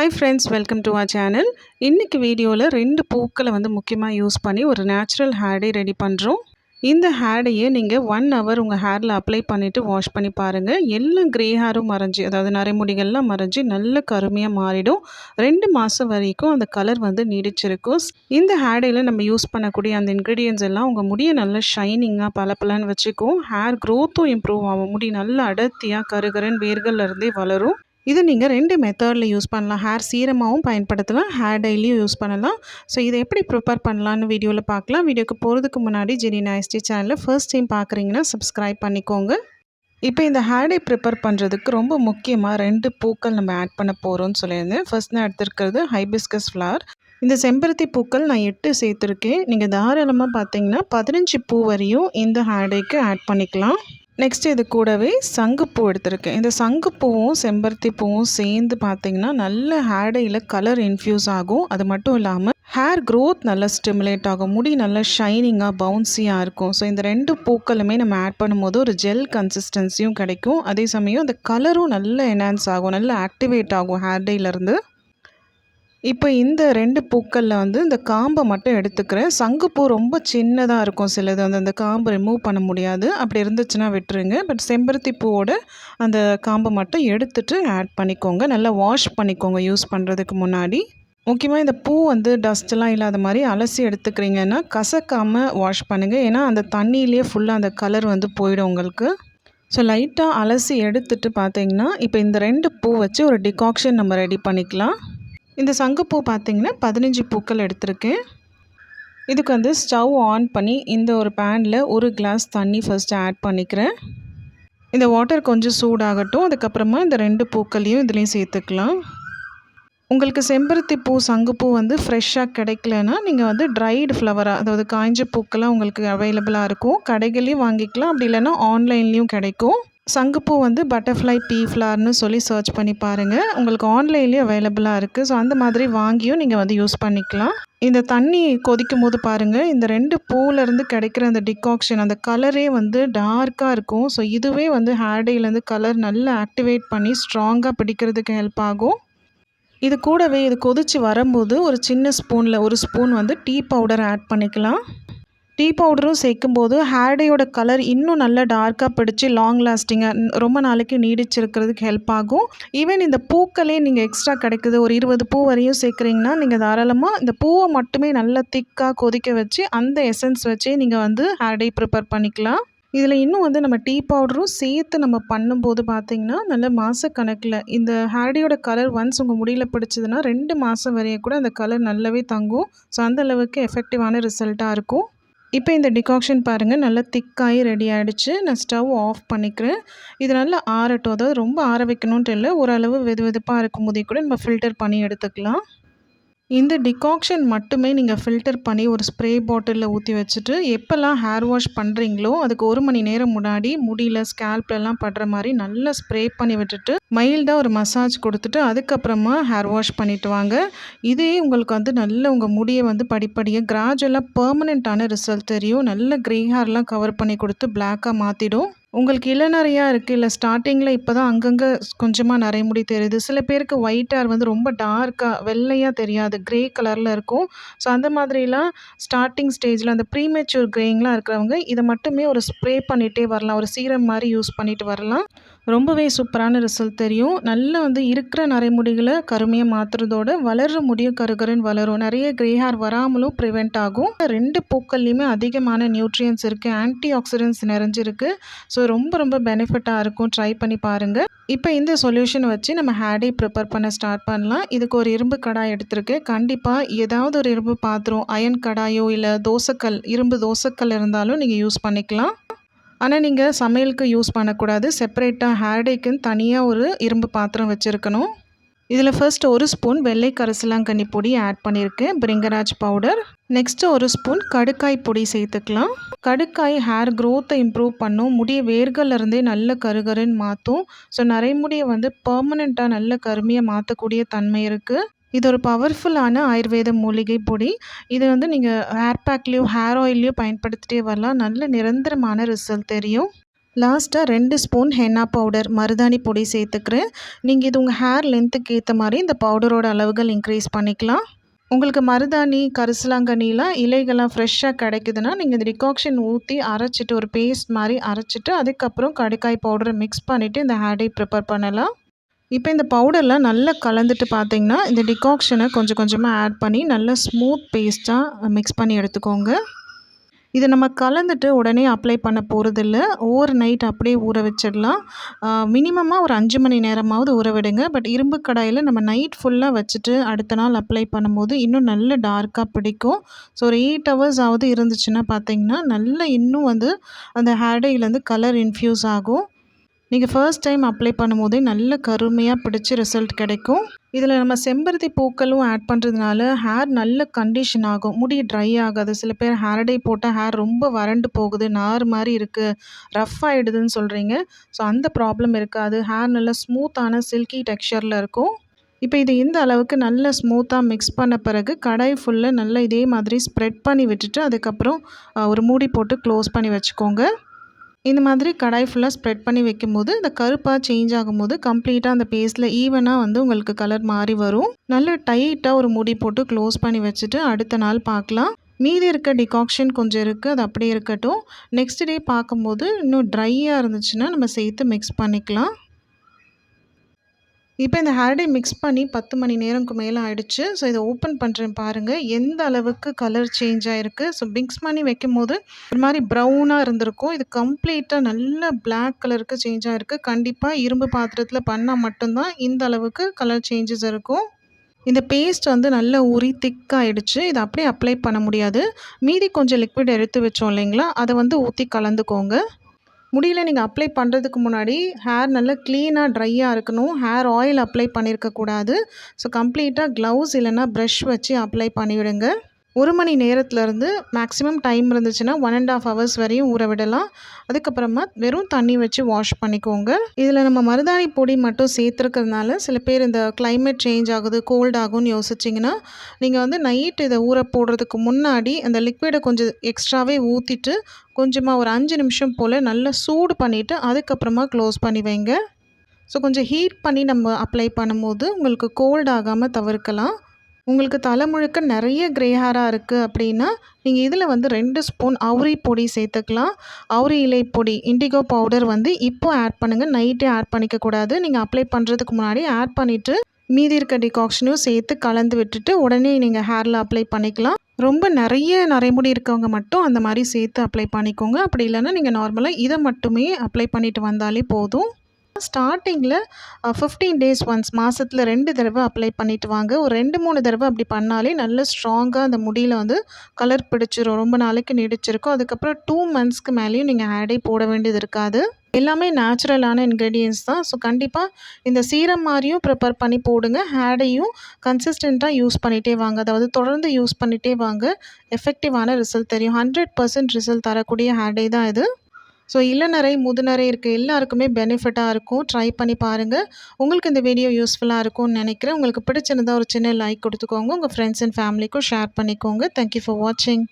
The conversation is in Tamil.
Hi friends welcome to ah channel இன்றைக்கி வீடியோவில் ரெண்டு பூக்களை வந்து முக்கியமாக யூஸ் பண்ணி ஒரு நேச்சுரல் ஹேர்டே ரெடி பண்ணுறோம் இந்த ஹேடையை நீங்கள் ஒன் ஹவர் உங்கள் ஹேரில் அப்ளை பண்ணிவிட்டு வாஷ் பண்ணி பாருங்கள் எல்லாம் க்ரே ஹேரும் மறைஞ்சி அதாவது நரைமுடிகள்லாம் மறைஞ்சி நல்ல கருமையாக மாறிடும். ரெண்டு மாதம் வரைக்கும் அந்த கலர் வந்து நீடிச்சிருக்கும். இந்த ஹேடையில் நம்ம யூஸ் பண்ணக்கூடிய அந்த இன்க்ரீடியன்ஸ் எல்லாம் உங்கள் முடியை நல்லா ஷைனிங்காக பல வச்சுக்கும். ஹேர் க்ரோத்தும் இம்ப்ரூவ் ஆகும். முடி நல்லா அடர்த்தியாக கருகரன் வேர்கள்லேருந்தே வளரும். இது நீங்கள் ரெண்டு மெத்தடில் யூஸ் பண்ணலாம். ஹேர் சீரமாகவும் பயன்படுத்தலாம் ஹேர் டைலியும் யூஸ் பண்ணலாம். ஸோ இதை எப்படி ப்ரிப்பேர் பண்ணலான்னு வீடியோவில் பார்க்கலாம். வீடியோக்கு போகிறதுக்கு முன்னாடி ஜெனி நாய்ஸ்டி சேனலில் ஃபர்ஸ்ட் டைம் பார்க்குறீங்கன்னா சப்ஸ்கிரைப் பண்ணிக்கோங்க. இப்போ இந்த ஹேர் ப்ரிப்பேர் பண்ணுறதுக்கு ரொம்ப முக்கியமாக ரெண்டு பூக்கள் நம்ம ஆட் பண்ண போகிறோம்னு சொல்லியிருந்தேன். ஃபர்ஸ்ட் நான் எடுத்துருக்கிறது ஹைபிஸ்கஸ் ஃப்ளவர் இந்த செம்பருத்தி பூக்கள் நான் எட்டு சேர்த்துருக்கேன். நீங்கள் தாராளமாக பார்த்தீங்கன்னா பதினஞ்சு பூ வரையும் இந்த ஹேர்டேக்கு ஆட் பண்ணிக்கலாம். நெக்ஸ்ட் இது கூடவே சங்குப்பூ எடுத்திருக்கேன். இந்த சங்குப்பூவும் செம்பருத்தி பூவும் சேர்ந்து பார்த்தீங்கன்னா நல்ல ஹேடையில் கலர் இன்ஃப்யூஸ் ஆகும். அது மட்டும் இல்லாமல் ஹேர் க்ரோத் நல்லா ஸ்டிமுலேட் ஆகும். முடி நல்லா ஷைனிங்காக பவுன்சியாக இருக்கும். ஸோ இந்த ரெண்டு பூக்களுமே நம்ம ஆட் பண்ணும்போது ஒரு ஜெல் கன்சிஸ்டன்சியும் கிடைக்கும். அதே சமயம் அந்த கலரும் நல்ல என்ஹான்ஸ் ஆகும். நல்லா ஆக்டிவேட் ஆகும் ஹேர் டேலேருந்து இப்போ இந்த ரெண்டு பூக்களில் வந்து இந்த காம்பை மட்டும் எடுத்துக்கிறேன். சங்குப்பூ ரொம்ப சின்னதாக இருக்கும் சிலது. வந்து அந்த காம்பை ரிமூவ் பண்ண முடியாது. அப்படி இருந்துச்சுன்னா விட்டுருங்க. பட் செம்பருத்தி பூவோட அந்த காம்பை மட்டும் எடுத்துகிட்டு ஆட் பண்ணிக்கோங்க. நல்லா வாஷ் பண்ணிக்கோங்க யூஸ் பண்ணுறதுக்கு முன்னாடி. முக்கியமாக இந்த பூ வந்து டஸ்ட்லாம் இல்லாத மாதிரி அலசி எடுத்துக்கிறீங்கன்னா கசக்காமல் வாஷ் பண்ணுங்கள் ஏன்னா அந்த தண்ணியிலே ஃபுல்லாக அந்த கலர் வந்து போயிடும் உங்களுக்கு. ஸோ லைட்டாக அலசி எடுத்துட்டு பார்த்தீங்கன்னா இப்போ இந்த ரெண்டு பூ வச்சு ஒரு டிகாக்ஷன் நம்ம ரெடி பண்ணிக்கலாம். இந்த சங்குப்பூ பார்த்திங்கன்னா பதினஞ்சு பூக்கள் எடுத்திருக்கேன் இதுக்கு வந்து ஸ்டவ் ஆன் பண்ணி இந்த ஒரு பேனில் ஒரு கிளாஸ் தண்ணி ஃபஸ்ட்டு ஆட் பண்ணிக்கிறேன். இந்த வாட்டர் கொஞ்சம் சூடாகட்டும் அதுக்கப்புறமா இந்த ரெண்டு பூக்களையும் இதுலேயும் சேர்த்துக்கலாம். உங்களுக்கு செம்பருத்தி பூ சங்குப்பூ வந்து ஃப்ரெஷ்ஷாக கிடைக்கலன்னா நீங்கள் வந்து ட்ரைடு ஃப்ளவராக அதாவது காய்ஞ்ச பூக்கெல்லாம் உங்களுக்கு அவைலபிளாக இருக்கும். கடைகள்லேயும் வாங்கிக்கலாம் அப்படி இல்லைன்னா ஆன்லைன்லேயும் கிடைக்கும். சங்குப்பூ வந்து பட்டர்ஃப்ளை பீ ஃப்ளார்னு சொல்லி சர்ச் பண்ணி பாருங்கள் உங்களுக்கு ஆன்லைன்லேயும் அவைலபிளாக இருக்குது ஸோ அந்த மாதிரி வாங்கியும் நீங்கள் வந்து யூஸ் பண்ணிக்கலாம். இந்த தண்ணி கொதிக்கும் போது பாருங்கள் இந்த ரெண்டு பூவிலேருந்து கிடைக்கிற அந்த டிகாக்ஷன் அந்த கலரே வந்து டார்க்காக இருக்கும். ஸோ இதுவே வந்து ஹேர்டேலேருந்து கலர் நல்லா ஆக்டிவேட் பண்ணி ஸ்ட்ராங்காக பிடிக்கிறதுக்கு ஹெல்ப் ஆகும். இது கூடவே இது கொதித்து வரும்போது ஒரு சின்ன ஸ்பூனில் ஒரு ஸ்பூன் வந்து டீ பவுடர் ஆட் பண்ணிக்கலாம். டீ பவுடரும் சேர்க்கும்போது ஹேர்டேயோட கலர் இன்னும் நல்லா டார்க்காக பிடிச்சி லாங் லாஸ்டிங்காக ரொம்ப நாளைக்கு நீடிச்சிருக்கிறதுக்கு ஹெல்ப் ஆகும். ஈவன் இந்த பூக்களே நீங்கள் எக்ஸ்ட்ரா கிடைக்குது. ஒரு இருபது பூ வரையும் சேர்க்குறீங்கன்னா நீங்கள் தாராளமாக இந்த பூவை மட்டுமே நல்லா திக்காக கொதிக்க வச்சு அந்த எசன்ஸ் வச்சே நீங்கள் வந்து ஹேர்டே ப்ரிப்பேர் பண்ணிக்கலாம். இதில் இன்னும் வந்து நம்ம டீ பவுடரும் சேர்த்து நம்ம பண்ணும்போது பார்த்திங்கன்னா நல்ல மாதக்கணக்கில் இந்த ஹேர்டேயோட கலர் ஒன்ஸ் உங்கள் முடியில் பிடிச்சதுன்னா ரெண்டு மாதம் வரையும் கூட அந்த கலர் நல்லாவே தங்கும். ஸோ அந்த அளவுக்கு எஃபெக்டிவான ரிசல்ட்டாக இருக்கும். இப்போ இந்த டிகாக்ஷன் பாருங்கள் நல்லா திக்காகி ரெடி ஆகிடுச்சு நான் ஸ்டவ் ஆஃப் பண்ணிக்கிறேன். இது நல்லா ஆறட்டும். அதாவது ரொம்ப ஆற வைக்கணுன்ட்டு இல்லை ஓரளவு வெது வெதுப்பாக இருக்கும். போதே கூட நம்ம ஃபில்டர் பண்ணி எடுத்துக்கலாம். இந்த டிகாக்ஷன் மட்டுமே நீங்கள் ஃபில்டர் பண்ணி ஒரு ஸ்ப்ரே பாட்டிலில் ஊற்றி வச்சுட்டு எப்போல்லாம் ஹேர் வாஷ் பண்ணுறீங்களோ அதுக்கு ஒரு மணி நேரம் முன்னாடி முடியில் ஸ்கேல்ப்லலாம் படுற மாதிரி நல்லா ஸ்ப்ரே பண்ணி விட்டுட்டு மைல்டாக ஒரு மசாஜ் கொடுத்துட்டு அதுக்கப்புறமா ஹேர் வாஷ் பண்ணிட்டு வாங்க. இதே உங்களுக்கு வந்து நல்ல உங்கள் முடியை வந்து படிப்படியாக கிராஜுவலாக பர்மனெண்ட்டான ரிசல்ட் தெரியும். நல்ல க்ரே ஹேர்லாம் கவர் பண்ணி கொடுத்து பிளாக்காக மாற்றிடும் உங்களுக்கு இளநறையாக இருக்குது இல்லை ஸ்டார்டிங்கில் இப்போ தான் அங்கங்கே கொஞ்சமாக நிறைய முடி தெரியுது. சில பேருக்கு ஒயிட் ஹேர் வந்து ரொம்ப டார்க்காக வெள்ளையாக தெரியாது. க்ரே கலரில் இருக்கும். ஸோ அந்த மாதிரிலாம் ஸ்டார்டிங் ஸ்டேஜில் அந்த ப்ரீமெச்சூர் க்ரேயிங்லாம் இருக்கிறவங்க இதை மட்டுமே ஒரு ஸ்ப்ரே பண்ணிகிட்டே வரலாம். ஒரு சீரம் மாதிரி யூஸ் பண்ணிட்டு வரலாம். ரொம்பவே சூப்பரான ரிசல்ட் தெரியும். நல்லா வந்து இருக்கிற நரைமுடிகளை கருமையாக மாற்றுறதோட வளர்கிற முடியும் கருகருன்னு வளரும். நிறைய க்ரே ஹேர் வராமலும் ப்ரிவெண்ட் ஆகும். ரெண்டு பூக்கள்லையுமே அதிகமான நியூட்ரியன்ஸ் இருக்குது ஆன்டி ஆக்சிடென்ட்ஸ் நிறைஞ்சிருக்கு. ஸோ ரொம்ப ரொம்ப பெனிஃபிட்டாக இருக்கும். ட்ரை பண்ணி பாருங்கள் இப்போ இந்த சொல்யூஷன் வச்சு நம்ம ஹேடே ப்ரிப்பேர் பண்ண ஸ்டார்ட் பண்ணலாம். இதுக்கு ஒரு இரும்பு கடாய் எடுத்திருக்கேன் கண்டிப்பாக ஏதாவது ஒரு இரும்பு பாத்திரம் அயன் கடாயோ இல்லை தோசைக்கல் இரும்பு தோசைக்கல் இருந்தாலும் நீங்கள் யூஸ் பண்ணிக்கலாம். ஆனால் நீங்கள் சமையலுக்கு யூஸ் பண்ணக்கூடாது. செப்பரேட்டாக ஹேர்டேக்குன்னு தனியாக ஒரு இரும்பு பாத்திரம் வச்சுருக்கணும். இதில் ஃபர்ஸ்ட் ஒரு ஸ்பூன் வெள்ளை கரிசலாங்கண்ணி பொடி ஆட் பண்ணியிருக்கேன் பிரிங்கராஜ் பவுடர் நெக்ஸ்ட்டு ஒரு ஸ்பூன் கடுக்காய் பொடி சேர்த்துக்கலாம். கடுக்காய் ஹேர் க்ரோத்தை இம்ப்ரூவ் பண்ணும். முடிய வேர்கள்லேருந்தே நல்ல கருகருன்னு மாற்றும் ஸோ நிறைய முடியை வந்து பர்மனெண்ட்டாக நல்ல கருமையை மாற்றக்கூடிய தன்மை இருக்குது இது ஒரு பவர்ஃபுல்லான ஆயுர்வேத மூலிகை பொடி. இது வந்து நீங்கள் ஹேர் பேக்லேயும் ஹேர் ஆயில்லையும் பயன்படுத்திட்டே வரலாம். நல்ல நிரந்தரமான ரிசல்ட் தெரியும். லாஸ்ட்டாக ரெண்டு ஸ்பூன் ஹென்னா பவுடர் மருதாணி பொடி சேர்த்துக்கிறேன். நீங்கள் இது உங்கள் ஹேர் லென்த்துக்கு ஏற்ற மாதிரி இந்த பவுடரோட அளவுகள் இன்க்ரீஸ் பண்ணிக்கலாம். உங்களுக்கு மருதாணி கரிசலாங்கண்ணிலாம் இலைகள்லாம் ஃப்ரெஷ்ஷாக கிடைக்குதுன்னா நீங்கள் இந்த டிகாக்ஷன் ஊற்றி அரைச்சிட்டு ஒரு பேஸ்ட் மாதிரி அரைச்சிட்டு அதுக்கப்புறம் கடுக்காய் பவுடரை மிக்ஸ் பண்ணிவிட்டு இந்த ஹேர் ப்ரிப்பேர் பண்ணலாம். இப்போ இந்த பவுடரில் நல்லா கலந்துட்டு பார்த்தீங்கன்னா இந்த டிகாக்ஷனை கொஞ்சம் கொஞ்சமாக ஆட் பண்ணி நல்லா ஸ்மூத் பேஸ்ட்டாக மிக்ஸ் பண்ணி எடுத்துக்கோங்க. இதை நம்ம கலந்துட்டு உடனே அப்ளை பண்ண போகிறதில்ல ஓவர் நைட் அப்படியே ஊற வச்சிடலாம். மினிமமாக ஒரு அஞ்சு மணி நேரமாவது ஊற விடுங்க. பட் இரும்பு கடாயில் நம்ம நைட் ஃபுல்லாக வச்சுட்டு அடுத்த நாள் அப்ளை பண்ணும்போது இன்னும் நல்ல டார்க்காக பிடிக்கும். ஸோ ஒரு எயிட் ஹவர்ஸ் ஆகுது இருந்துச்சுன்னா பார்த்தீங்கன்னா நல்லா இன்னும் வந்து அந்த ஹேர்டைலேருந்து கலர் இன்ஃப்யூஸ் ஆகும். நீங்கள் ஃபர்ஸ்ட் டைம் அப்ளை பண்ணும்போதே நல்ல கருமையாக பிடிச்சி ரிசல்ட் கிடைக்கும். இதில் நம்ம செம்பருத்தி பூக்களும் ஆட் பண்ணுறதுனால ஹேர் நல்ல கண்டிஷன் ஆகும். முடி ட்ரை ஆகாது. சில பேர் ஹேர் டை போட்டால் ஹேர் ரொம்ப வறண்டு போகுது. நார் மாதிரி இருக்குது ரஃப் ஆகிடுதுன்னு சொல்கிறீங்க ஸோ அந்த ப்ராப்ளம் இருக்காது. ஹேர் நல்லா ஸ்மூத்தான சில்கி டெக்ஸ்சரில் இருக்கும். இப்போ இது இந்த அளவுக்கு நல்ல ஸ்மூத்தாக மிக்ஸ் பண்ண பிறகு கடாய் ஃபுல்லாக நல்லா இதே மாதிரி ஸ்ப்ரெட் பண்ணி விட்டுட்டு அதுக்கப்புறம் ஒரு மூடி போட்டு க்ளோஸ் பண்ணி வச்சுக்கோங்க. இந்த மாதிரி கடாய் ஃபுல்லாக ஸ்ப்ரெட் பண்ணி வைக்கும்போது இந்த கருப்பாக சேஞ்ச் ஆகும்போது கம்ப்ளீட்டாக அந்த பேஸ்ட்டில் ஈவனாக வந்து உங்களுக்கு கலர் மாறி வரும். நல்ல டைட்டாக ஒரு முடி போட்டு க்ளோஸ் பண்ணி வச்சுட்டு அடுத்த நாள் பார்க்கலாம். மீதி இருக்க டிகாக்ஷன் கொஞ்சம் இருக்குது அது அப்படியே இருக்கட்டும். நெக்ஸ்ட் டே பார்க்கும்போது இன்னும் ட்ரையாக இருந்துச்சுன்னா நம்ம சேர்த்து மிக்ஸ் பண்ணிக்கலாம். இப்போ இந்த ஹேர்டே மிக்ஸ் பண்ணி பத்து மணி நேரம்க்கு மேலே ஆயிடுச்சு. ஸோ இதை ஓப்பன் பண்ணுறேன் பாருங்கள் எந்த அளவுக்கு கலர் சேஞ்ச் ஆகிருக்கு ஸோ மிக்ஸ் பண்ணி வைக்கும் போது ஒரு மாதிரி ப்ரௌனாக இருந்திருக்கும். இது கம்ப்ளீட்டாக நல்ல பிளாக் கலருக்கு சேஞ்ச் ஆகிருக்கு கண்டிப்பாக இரும்பு பாத்திரத்தில் பண்ணால் மட்டும்தான் இந்த அளவுக்கு கலர் சேஞ்சஸ் இருக்கும். இந்த பேஸ்ட் வந்து நல்லா உரி திக்காகிடுச்சு இதை அப்படியே அப்ளை பண்ண முடியாது. மீதி கொஞ்சம் லிக்விட் எடுத்து வச்சோம் இல்லைங்களா? அதை வந்து ஊற்றி கலந்துக்கோங்க. முடியல நீங்கள் அப்ளை பண்ணுறதுக்கு முன்னாடி ஹேர் நல்லா க்ளீனாக ட்ரையாக இருக்கணும். ஹேர் ஆயில் அப்ளை பண்ணியிருக்கக்கூடாது ஸோ கம்ப்ளீட்டாக க்ளவுஸ் இல்லைன்னா ப்ரஷ் வச்சு அப்ளை பண்ணிவிடுங்க. ஒரு மணி நேரத்துலேருந்து மேக்ஸிமம் டைம் இருந்துச்சுன்னா ஒன் அண்ட் ஆஃப் ஹவர்ஸ் வரையும் ஊற விடலாம். அதுக்கப்புறமா வெறும் தண்ணி வச்சு வாஷ் பண்ணிக்கோங்க. இதில் நம்ம மருதாணி பொடி மட்டும் சேர்த்துருக்கிறதுனால சில பேர் இந்த கிளைமேட் சேஞ்ச் ஆகுது கோல்ட் ஆகும்னு யோசிச்சிங்கன்னா நீங்கள் வந்து நைட் இதை ஊற போடுறதுக்கு முன்னாடி அந்த லிக்விடை கொஞ்சம் எக்ஸ்ட்ராவே ஊற்றிட்டு கொஞ்சமாக ஒரு அஞ்சு நிமிஷம் போல் நல்லா சூடு பண்ணிவிட்டு அதுக்கப்புறமா க்ளோஸ் பண்ணி வைங்க. ஸோ கொஞ்சம் ஹீட் பண்ணி நம்ம அப்ளை பண்ணும்போது உங்களுக்கு கோல்ட் ஆகாமல் தவிர்க்கலாம். உங்களுக்கு தலை முழுக்க நிறைய கிரே ஹேராக இருக்குது அப்படின்னா நீங்கள் இதில் வந்து ரெண்டு ஸ்பூன் அவுரி பொடி சேர்த்துக்கலாம். அவுரி இலை பொடி இண்டிகோ பவுடர் வந்து இப்போ ஆட் பண்ணுங்கள் நைட்டே ஆட் பண்ணிக்கக்கூடாது நீங்கள் அப்ளை பண்ணுறதுக்கு முன்னாடி ஆட் பண்ணிவிட்டு மீதி இருக்க டிகாக்ஷனையும் சேர்த்து கலந்து விட்டுட்டு உடனே நீங்கள் ஹேரில் அப்ளை பண்ணிக்கலாம். ரொம்ப நிறைய நரைமுடி இருக்கவங்க மட்டும் அந்த மாதிரி சேர்த்து அப்ளை பண்ணிக்கோங்க. அப்படி இல்லைன்னா நீங்கள் நார்மலாக இதை மட்டுமே அப்ளை பண்ணிவிட்டு வந்தாலே போதும். ஸ்டார்டிங்கில் ஃபிஃப்டீன் டேஸ் ஒன்ஸ் மாதத்தில் ரெண்டு தடவை அப்ளை பண்ணிவிட்டு வாங்க. ஒரு ரெண்டு மூணு தடவை அப்படி பண்ணாலே நல்ல ஸ்ட்ராங்காக அந்த முடியில் வந்து கலர் பிடிச்சிரும். ரொம்ப நாளைக்கு நீடிச்சிருக்கும். அதுக்கப்புறம் டூ மந்த்ஸ்க்கு மேலேயும் நீங்கள் ஆடே போட வேண்டியது இருக்காது. எல்லாமே நேச்சுரலான இன்க்ரீடியன்ஸ் தான். ஸோ கண்டிப்பாக இந்த சீரம் மாதிரியும் ப்ரிப்பேர் பண்ணி போடுங்க. ஹேடையும் கன்சிஸ்டண்ட்டாக யூஸ் பண்ணிகிட்டே வாங்க. அதாவது தொடர்ந்து யூஸ் பண்ணிகிட்டே வாங்க. எஃபெக்டிவான ரிசல்ட் தெரியும். ஹண்ட்ரட் பர்சன்ட் ரிசல்ட் தரக்கூடிய ஹேடை தான் இது. ஸோ இளநரை முதுநரை இருக்க எல்லாருக்குமே பெனிஃபிட்டாக இருக்கும். ட்ரை பண்ணி பாருங்கள் உங்களுக்கு இந்த வீடியோ யூஸ்ஃபுல்லாக இருக்கும்னு நினைக்கிறேன். உங்களுக்கு பிடிச்சிருந்தால் ஒரு சின்ன லைக் கொடுத்துக்கோங்க. உங்கள் ஃப்ரெண்ட்ஸ் அண்ட் ஃபேமிலிக்கும் ஷேர் பண்ணிக்கோங்க. தேங்க்யூ ஃபார் வாட்சிங்